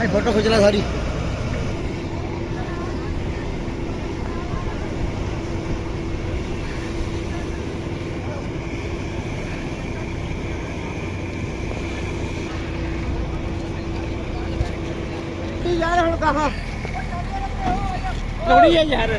ਭਾਈ photo ਖਿੱਚ ਲੈ ਸਾਰੀ। ਕੀ ਯਾਰ ਹੁਣ ਕਹਾ? ਥੋੜੀ ਹੈ ਯਾਰ।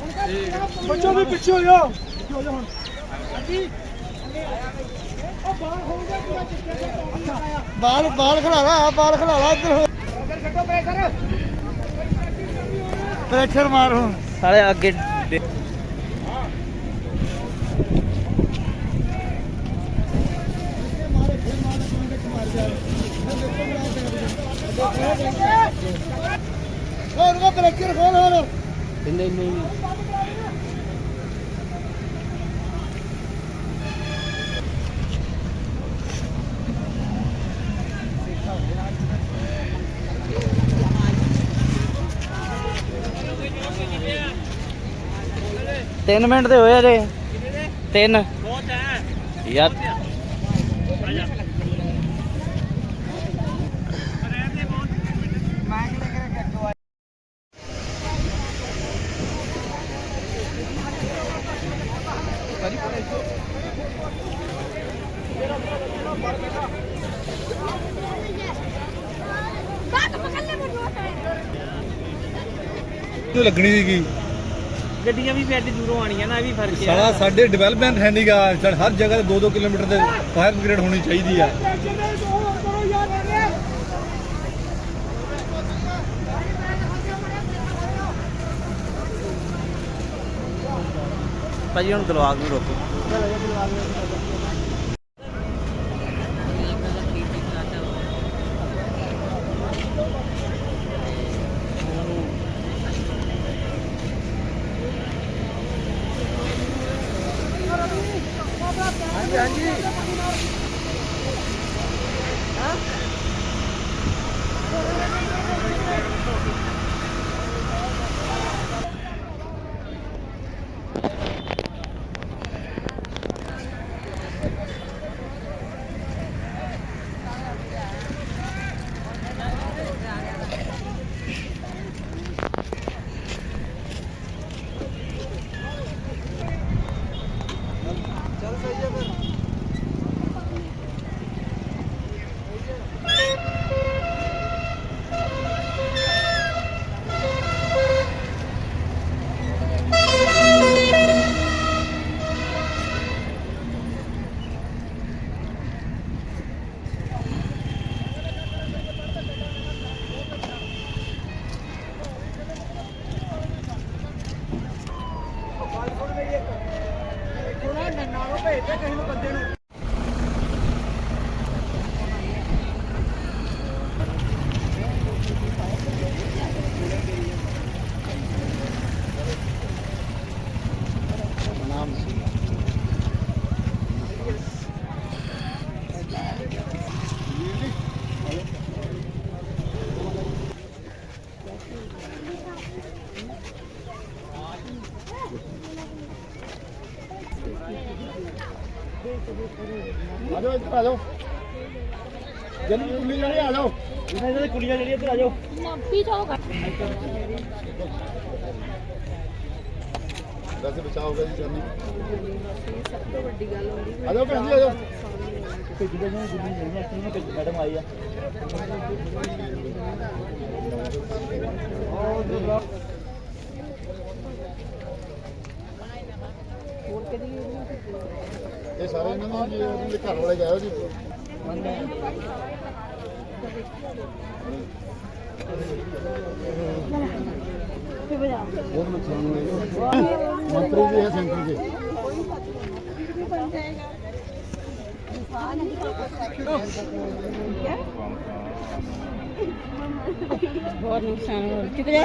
ਬੱਚੋ ਵੀ ਪਿੱਛੇ ਹੋ ਜਾਓ। ਪਿੱਛੇ ਹੋ ਜਾਓ ਹੁਣ। ਬਾਲ ਬਾਲ ਖਲਾਰਾ ਬਾਲ ਖਲਾਰਾ ਇੱਧਰ। ਹੋ ਪ੍ਰੈਸ਼ਰ ਮਾਰ ਹੁਣ। ਸਾਲੇ ਅੱਗੇ ਦੇ- ਹੋਰ ਉਹ ਪ੍ਰੈਸ਼ਰ ਖੋਲ ਹੋਰ। ਨਹੀਂ ਨਹੀਂ ਤਿੰਨ ਮਿੰਟ ਦੇ ਹੋਏ ਅਜੇ। ਤਿੰਨ। ਯਾਰ। ਜੋ ਲੱਗਣੀ ਸੀਗੀ? ਗੱਡੀਆਂ ਵੀ ਫਿਰ ਦੂਰੋਂ ਆਣੀਆਂ ਨਾ ਇਹ ਵੀ ਫ਼ਰਕ ਸਾਲਾ ਸਾਡੇ ਡਿਵੈਲਪਮੈਂਟ ਹੈ ਨਹੀਂਗਾ ਸਾਡੇ ਹਰ ਜਗ੍ਹਾ ਤੇ 2-2 ਕਿਲੋਮੀਟਰ ਤੇ ਫਾਇਰ ਬ੍ਰਿਗੇਡ ਹੋਣੀ ਚਾਹੀਦੀ ਆ। ਭਾਜੀ ਹੁਣ ਗਲਵਾਗ ਨੂੰ ਰੋਕੋ। ਆ ਜਾਓ ਇੱਧਰ ਆ ਜਾਓ। ਜਲਦੀ ਪੁੱਲੀ ਜਾਣੇ ਆ ਜਾਓ। ਇਹਨਾਂ ਦੇ ਕੁੜੀਆਂ ਜਿਹੜੀਆਂ ਇੱਧਰ ਆ ਜਾਓ। ਵੈਸੇ ਬਚਾਅ ਹੋ ਗਿਆ ਜੀ ਜਾਨੀ ਸਭ ਤੋਂ ਵੱਡੀ ਗੱਲ ਹੁੰਦੀ ਆ ਜਾਓ ਭੈਣ ਜੀ ਆ ਜਾਓ ਮੈਡਮ ਆਈ ਆ ਇਹ ਸਾਰੇ ਇਹਨਾਂ ਦੇ ਜੀ ਉਹਨਾਂ ਦੇ ਘਰ ਵਾਲੇ ਗਏ ਹੋ ਜੀ। ਬਹੁਤ ਨੁਕਸਾਨ ਹੋਇਆ ਜੀ ਮੰਤਰੀ ਜੀ ਹੈ ਸੈਂਟਰ ਦੇ ਬਹੁਤ ਨੁਕਸਾਨ ਹੋ ਚੁੱਕ ਜਾ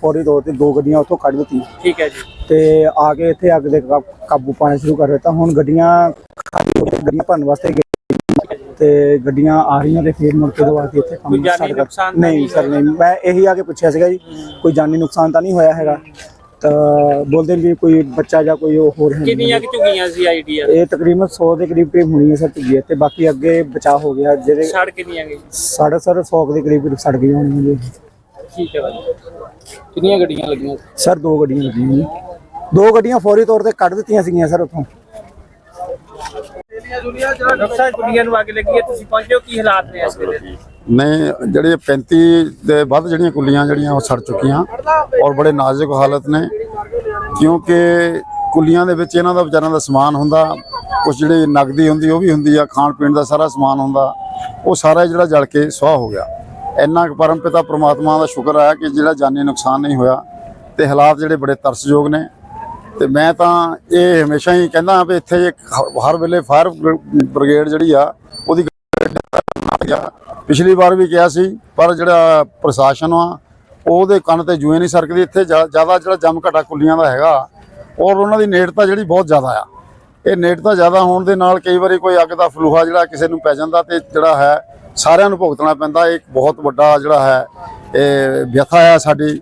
ਫੌਰੀ ਤੌਰ ਤੇ ਦੋ ਗੱਡੀਆਂ ਉੱਥੋਂ ਕੱਢ ਦਿੱਤੀਆਂ। ਠੀਕ ਹੈ ਜੀ। ਤੇ ਆ ਕੇ ਇੱਥੇ ਅੱਗ ਦੇ ਕਾ- ਕਾਬੂ ਪਾਣਾ ਸ਼ੁਰੂ ਕਰ ਦਿੱਤਾ। ਹੁਣ ਗੱਡੀਆਂ ਖਾਲੀ ਹੋ ਕੇ ਗੱਡੀਆਂ ਭਰਨ ਵਾਸਤੇ ਗਏ। ਤੇ ਗੱਡੀਆਂ ਆ ਰਹੀਆਂ ਤੇ ਫੇਰ ਮੁੜ ਕੇ ਦੁਬਾਰਾ ਤੇ ਇੱਥੇ ਕੰਮ ਕੋਈ ਜਾਨੀ start ਕਰ- ਨੁਕਸਾਨ ਤਾਂ ਨਹੀਂ ਨਹੀਂ ਸਰ ਨਹੀਂ। ਮੈਂ ਇਹੀ ਆ ਕੇ ਪੁੱਛਿਆ ਸੀਗਾ ਜੀ। ਕੋਈ ਜਾਨੀ ਨੁਕਸਾਨ ਤਾਂ ਨਹੀਂ ਹੋਇਆ ਹੈਗਾ। ਤਾਂ ਬੋਲਦੇ ਨੇ ਵੀ ਕੋਈ ਬੱਚਾ ਜਾਂ ਕੋਈ ਉਹ ਹੋਰ ਹੈ ਨਹੀਂ। ਕਿੰਨੀਆਂ ਕਿ ਝੁਗੀਆਂ ਸੀ ਆਈਡੀਆ? ਇਹ ਤਕਰੀਬਨ 100 ਦੇ ਕਰੀਬ ਕਰੀਬ ਹੋਣੀ ਹੈ ਸਰ ਝੁੱਗੀ। ਤੇ ਬਾਕੀ ਅੱਗੇ ਬਚਾਅ ਹੋ ਗਿਆ। ਜਿਹੜੇ ਸੜ ਕਿੰਨੀਆਂ ਗਈ ਸਾਢੇ ਸਰ 100 ਦੇ ਕਰੀਬ ਕਰੀਬ ਸੜ ਗਈਆਂ ਹੋਣਗੀਆਂ ਜੀ। ਠੀਕ ਹੈ ਬਾਜੀ ਕਿੰਨੀਆਂ ਗੱਡੀਆਂ ਲੱਗੀਆਂ ਸਰ ਦੋ ਗੱਡੀਆਂ ਲੱਗੀਆਂ ਜੀ। ਦੋ ਗੱਡੀਆਂ ਫੌਰੀ ਤੌਰ ਤੇ ਕੱਢ ਦਿੱਤੀਆਂ ਸੀਗੀਆਂ ਸਰ ਉੱਥੋਂ। ਨੂੰ ਅੱਗ ਲੱਗੀ ਹੈ ਤੁਸੀਂ ਪਹੁੰਚੇ ਹੋ ਕੀ ਹਾਲਾਤ ਨੇ ਇਸ ਵੇਲੇ? ਨੇ ਜਿਹੜੇ 35 ਦੇ ਵੱਧ ਜਿਹੜੀਆਂ ਕੁੱਲੀਆਂ ਜਿਹੜੀਆਂ ਉਹ ਸੜ ਚੁੱਕੀਆਂ ਔਰ ਬੜੇ ਨਾਜ਼ੁਕ ਹਾਲਤ ਨੇ ਕਿਉਂਕਿ ਕੁੱਲੀਆਂ ਦੇ ਵਿੱਚ ਇਹਨਾਂ ਦਾ ਵਿਚਾਰਿਆਂ ਦਾ ਸਮਾਨ ਹੁੰਦਾ ਕੁਝ ਜਿਹੜੀ ਨਗਦੀ ਹੁੰਦੀ ਉਹ ਵੀ ਹੁੰਦੀ ਆ ਖਾਣ ਪੀਣ ਦਾ ਸਾਰਾ ਸਮਾਨ ਹੁੰਦਾ ਉਹ ਸਾਰਾ ਜਿਹੜਾ ਜਲ ਕੇ ਸੁਆਹ ਹੋ ਗਿਆ। ਇੰਨਾ ਕੁ ਪਰਮਪਿਤਾ ਪ੍ਰਮਾਤਮਾ ਦਾ ਸ਼ੁਕਰ ਹੈ ਕਿ ਜਿਹੜਾ ਜਾਨੀ ਨੁਕਸਾਨ ਨਹੀਂ ਹੋਇਆ ਤੇ ਹਾਲਾਤ ਜਿਹੜੇ ਬੜੇ ਤਰਸਯੋਗ ਨੇ। ਤੇ ਮੈਂ ਤਾਂ ਇਹ ਹਮੇਸ਼ਾ ਹੀ ਕਹਿੰਦਾ ਹਾਂ ਵੀ ਇੱਥੇ ਹਰ ਵੇਲੇ ਫਾਇਰ ਬ੍ਰਿਗੇਡ ਜਿਹੜੀ ਆ, ਉਹਦੀ ਗਿਆ ਪਿਛਲੀ ਵਾਰ ਵੀ ਕਿਹਾ ਸੀ, ਪਰ ਜਿਹੜਾ ਪ੍ਰਸ਼ਾਸਨ ਆ, ਉਹਦੇ ਕੰਨ ਤੇ ਜੂਏ ਨਹੀਂ ਸਰਕਦੀ ਇੱਥੇ। ਜ਼ਿਆਦਾ ਜਿਹੜਾ ਜੰਮ ਘਟਾ ਕੁੱਲੀਆਂ ਦਾ ਹੈਗਾ, ਔਰ ਉਹਨਾਂ ਦੀ ਨੇੜਤਾ ਜਿਹੜੀ ਬਹੁਤ ਜ਼ਿਆਦਾ ਆ। ਇਹ ਨੇੜਤਾ ਜ਼ਿਆਦਾ ਹੋਣ ਦੇ ਨਾਲ ਕਈ ਵਾਰੀ ਕੋਈ ਅੱਗ ਦਾ ਫਲੂਹਾ ਜਿਹੜਾ ਕਿਸੇ ਨੂੰ ਪੈ ਜਾਂਦਾ ਤੇ ਜਿਹੜਾ ਹੈ ਸਾਰਿਆਂ ਨੂੰ ਭੁਗਤਣਾ ਪੈਂਦਾ। ਇਹ ਇੱਕ ਬਹੁਤ ਵੱਡਾ ਜਿਹੜਾ ਹੈ, ਇਹ ਵਿਅਥਾ ਹੈ ਸਾਡੀ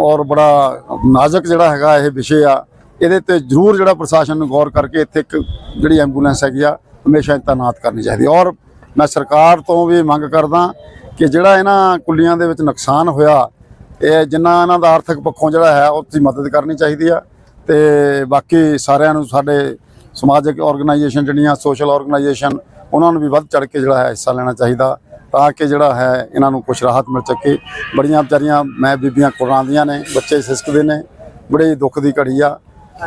ਔਰ ਬੜਾ ਨਾਜ਼ੁਕ ਜਿਹੜਾ ਹੈਗਾ ਇਹ ਵਿਸ਼ੇ ਆ। ਇਹਦੇ ਤੇ ਜ਼ਰੂਰ ਜਿਹੜਾ ਪ੍ਰਸ਼ਾਸਨ ਨੂੰ ਗੌਰ ਕਰਕੇ ਇੱਥੇ ਇੱਕ ਜਿਹੜੀ ਐਂਬੂਲੈਂਸ ਹੈਗੀ ਆ, ਹਮੇਸ਼ਾ ਤਾਇਨਾਤ ਕਰਨੀ ਚਾਹੀਦੀ। ਔਰ ਮੈਂ ਸਰਕਾਰ ਤੋਂ ਵੀ ਮੰਗ ਕਰਦਾ ਕਿ ਜਿਹੜਾ ਇਹਨਾਂ ਕੁੱਲੀਆਂ ਦੇ ਵਿੱਚ ਨੁਕਸਾਨ ਹੋਇਆ, ਇਹ ਜਿੰਨਾ ਇਹਨਾਂ ਦਾ ਆਰਥਿਕ ਪੱਖੋਂ ਜਿਹੜਾ ਹੈ, ਉਹ ਦੀ ਮਦਦ ਕਰਨੀ ਚਾਹੀਦੀ ਆ ਤੇ ਬਾਕੀ ਸਾਰਿਆਂ ਨੂੰ ਸਾਡੇ ਸਮਾਜਿਕ ਆਰਗੇਨਾਈਜੇਸ਼ਨ ਜਿਹੜੀਆਂ ਸੋਸ਼ਲ ਆਰਗੇਨਾਈਜੇਸ਼ਨ ਉਹਨਾਂ ਨੂੰ ਵੀ ਵੱਧ ਚੜ ਕੇ ਜਿਹੜਾ ਹੈ ਹਿੱਸਾ ਲੈਣਾ ਚਾਹੀਦਾ, ਤਾਂ ਕਿ ਜਿਹੜਾ ਹੈ ਇਹਨਾਂ ਨੂੰ ਕੁਝ ਰਾਹਤ ਮਿਲ ਸਕੇ। ਬੜੀਆਂ ਵਿਚਾਰੀਆਂ ਮੈਂ ਬੀਬੀਆਂ ਕੁਰਾਂਦੀਆਂ ਨੇ, ਬੱਚੇ ਸਿਸਕਦੇ ਨੇ, ਬੜੇ ਦੁੱਖ ਦੀ ਘੜੀ ਆ।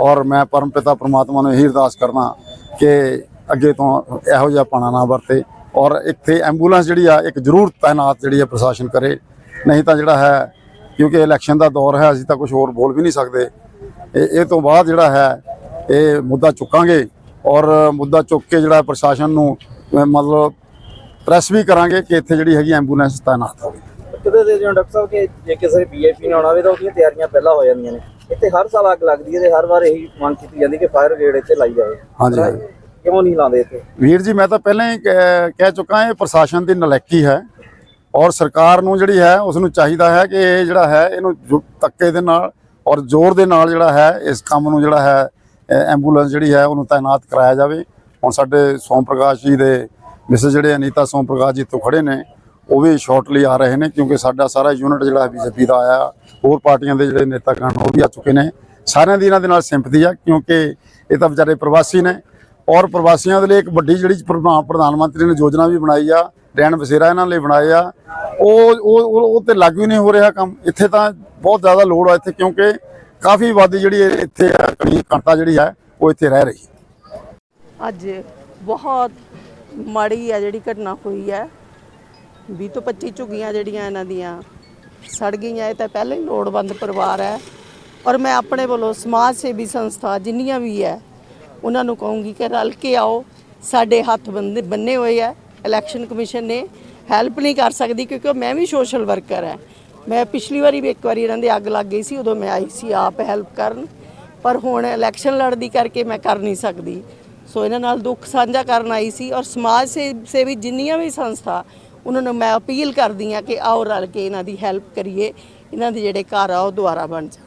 ਔਰ ਮੈਂ ਪਰਮ ਪਿਤਾ ਪ੍ਰਮਾਤਮਾ ਨੂੰ ਇਹੀ ਅਰਦਾਸ ਕਰਦਾ ਕਿ ਅੱਗੇ ਤੋਂ ਇਹੋ ਜਿਹਾ ਪਾਣਾ ਨਾ ਵਰਤੇ। ਔਰ ਇੱਥੇ ਐਂਬੂਲੈਂਸ ਜਿਹੜੀ ਆ, ਇੱਕ ਜ਼ਰੂਰ ਤਾਇਨਾਤ ਜਿਹੜੀ ਆ ਪ੍ਰਸ਼ਾਸਨ ਕਰੇ। ਨਹੀਂ ਤਾਂ ਜਿਹੜਾ ਹੈ, ਕਿਉਂਕਿ ਇਲੈਕਸ਼ਨ ਦਾ ਦੌਰ ਹੈ, ਅਸੀਂ ਤਾਂ ਕੁਝ ਹੋਰ ਬੋਲ ਵੀ ਨਹੀਂ ਸਕਦੇ। ਇਹ ਇਹ ਤੋਂ ਬਾਅਦ ਜਿਹੜਾ ਹੈ, ਇਹ ਮੁੱਦਾ ਚੁੱਕਾਂਗੇ। ਔਰ ਮੁੱਦਾ ਚੁੱਕ ਕੇ ਜਿਹੜਾ ਪ੍ਰਸ਼ਾਸਨ ਨੂੰ ਮਤਲਬ ਪ੍ਰੈਸ ਵੀ ਕਰਾਂਗੇ ਕਿ ਇੱਥੇ ਜਿਹੜੀ ਹੈਗੀ ਐਂਬੂਲੈਂਸ ਤਾਇਨਾਤ ਹੋਵੇ। ਕਿਤੇ ਦੇ ਜਿਉਂ ਡਾਕਟਰ ਸਾਹਿਬ ਕਿ ਜੇ ਕਿਸੇ ਵੀਆਈਪੀ ਨੇ ਆਉਣਾ ਹੋਵੇ ਤਾਂ ਉਹਦੀਆਂ ਤਿਆਰੀਆਂ ਪਹਿਲਾਂ ਹੋ ਜਾਂਦੀਆਂ ਨੇ। ਇੱਥੇ ਹਰ ਸਾਲ ਅੱਗ ਲੱਗਦੀ ਹੈ ਤੇ ਹਰ ਵਾਰ ਇਹੀ ਮੰਗ ਕੀਤੀ ਜਾਂਦੀ ਕਿ ਫਾਇਰ ਬ੍ਰਿਗੇਡ ਇੱਥੇ ਲਾਈ ਜਾਵੇ। ਹਾਂਜੀ ਹਾਂਜੀ। ਕਿਉਂ ਨਹੀਂ ਲਾਉਂਦੇ ਇੱਥੇ? ਵੀਰ ਜੀ ਮੈਂ ਤਾਂ ਪਹਿਲਾਂ ਹੀ ਕਹਿ ਚੁੱਕਾ ਇਹ ਪ੍ਰਸ਼ਾਸਨ ਦੀ ਨਲਾਇਕੀ ਹੈ ਔਰ ਸਰਕਾਰ ਨੂੰ ਜਿਹੜੀ ਹੈ ਉਸ ਨੂੰ ਚਾਹੀਦਾ ਹੈ ਕਿ ਇਹ ਜਿਹੜਾ ਹੈ ਇਹਨੂੰ ਧੱਕੇ ਦੇ ਨਾਲ ਔਰ ਜ਼ੋਰ ਦੇ ਨਾਲ ਜਿਹੜਾ ਹੈ ਇਸ ਕੰਮ ਨੂੰ ਜਿਹੜਾ ਹੈ ਐਂਬੂਲੈਂਸ ਜਿਹੜੀ ਹੈ ਉਹਨੂੰ ਤਾਇਨਾਤ ਕਰਾਇਆ ਜਾਵੇ। ਹੁਣ ਸਾਡੇ ਸੋਮ ਪ੍ਰਕਾਸ਼ ਜੀ ਦੇ ਮਿਸਿਸ ਜਿਹੜੇ ਅਨੀਤਾ ਸੋਮ ਪ੍ਰਕਾਸ਼ ਜੀ ਤੋਂ ਖੜੇ ਨੇ ਉਹ ਵੀ ਸ਼ਾਰਟਲੀ ਆ ਰਹੇ ਨੇ ਕਿਉਂਕਿ ਸਾਡਾ ਸਾਰਾ ਯੂਨਿਟ ਜਿਹੜਾ ਬੀਜੇਪੀ ਦਾ ਆਇਆ ਹੋਰ ਪਾਰਟੀਆਂ ਦੇ ਜਿਹੜੇ ਨੇਤਾ ਨੇਤਾਗਣ ਉਹ ਵੀ ਆ ਚੁੱਕੇ ਨੇ। ਸਾਰਿਆਂ ਦੀ ਇਹਨਾਂ ਦੇ ਨਾਲ ਸਿੰਪਥੀ ਆ ਕਿਉਂਕਿ ਇਹ ਤਾਂ ਵਿਚਾਰੇ ਪ੍ਰਵਾਸੀ ਨੇ ਔਰ ਪ੍ਰਵਾਸੀਆਂ ਦੇ ਲਈ ਇੱਕ ਵੱਡੀ ਜਿਹੜੀ ਪ੍ਰਧਾਨ ਪ੍ਰਧਾਨ ਮੰਤਰੀ ਨੇ ਯੋਜਨਾ ਵੀ ਬਣਾਈ ਆ ਰਹਿਣ ਵਸੇਰਾ ਇਹਨਾਂ ਲਈ ਬਣਾਏ ਆ। ਉਹ ਉਹ ਉਹ ਉਹ ਤੇ ਲਾਗੂ ਹੀ ਨਹੀਂ ਹੋ ਰਿਹਾ ਕੰਮ। ਇੱਥੇ ਤਾਂ ਬਹੁਤ ਜ਼ਿਆਦਾ ਲੋੜ ਆ ਇੱਥੇ ਕਿਉਂਕਿ ਕਾਫੀ ਆਬਾਦੀ ਜਿਹੜੀ ਇੱਥੇ ਆ, ਕਣੀ ਘਣਤਾ ਜਿਹੜੀ ਹੈ ਉਹ ਇੱਥੇ ਰਹਿ ਰਹੀ। ਹੈ ਅੱਜ ਬਹੁਤ ਮਾੜੀ ਆ ਜਿਹੜੀ ਘਟਨਾ ਹੋਈ ਹੈ। 20 ਤੋਂ 25 ਝੁੱਗੀਆਂ ਜਿਹੜੀਆਂ ਇਹਨਾਂ ਦੀਆਂ ਸੜ ਗਈਆਂ, ਇਹ ਤਾਂ ਪਹਿਲਾਂ ਹੀ ਲੋੜਵੰਦ ਪਰਿਵਾਰ ਹੈ। ਔਰ ਮੈਂ ਆਪਣੇ ਵੱਲੋਂ ਸਮਾਜ ਸੇਵੀ ਸੰਸਥਾ ਜਿੰਨੀਆਂ ਵੀ ਹੈ, ਉਹਨਾਂ ਨੂੰ ਕਹੂੰਗੀ ਕਿ ਰਲ ਕੇ ਆਓ। ਸਾਡੇ ਹੱਥ ਬੰਦੇ ਬੰਨੇ ਹੋਏ ਆ ਇਲੈਕਸ਼ਨ ਕਮਿਸ਼ਨ ਨੇ ਹੈਲਪ ਨਹੀਂ ਕਰ ਸਕਦੀ ਕਿਉਂਕਿ ਮੈਂ ਵੀ ਸੋਸ਼ਲ ਵਰਕਰ ਹੈ। ਮੈਂ ਪਿਛਲੀ ਵਾਰੀ ਵੀ ਇੱਕ ਵਾਰੀ ਇਹਨਾਂ ਦੇ ਅੱਗ ਲੱਗ ਗਈ ਸੀ, ਉਦੋਂ ਮੈਂ ਆਈ ਸੀ ਆਪ ਹੈਲਪ ਕਰਨ। ਪਰ ਹੁਣ ਇਲੈਕਸ਼ਨ ਲੜਦੀ ਕਰਕੇ ਮੈਂ ਕਰ ਨਹੀਂ ਸਕਦੀ। ਸੋ ਇਹਨਾਂ ਨਾਲ ਦੁੱਖ ਸਾਂਝਾ ਕਰਨ ਆਈ ਸੀ ਔਰ ਸਮਾਜ ਸੇ ਸੇਵੀ ਜਿੰਨੀਆਂ ਵੀ ਸੰਸਥਾ, ਉਹਨਾਂ ਨੂੰ ਮੈਂ ਅਪੀਲ ਕਰਦੀ ਹਾਂ ਕਿ ਆਓ ਰਲ ਕੇ ਇਹਨਾਂ ਦੀ ਹੈਲਪ ਕਰੀਏ, ਇਹਨਾਂ ਦੇ ਜਿਹੜੇ ਘਰ ਆ ਉਹ ਦੁਆਰਾ ਬਣ ਜਾਣ।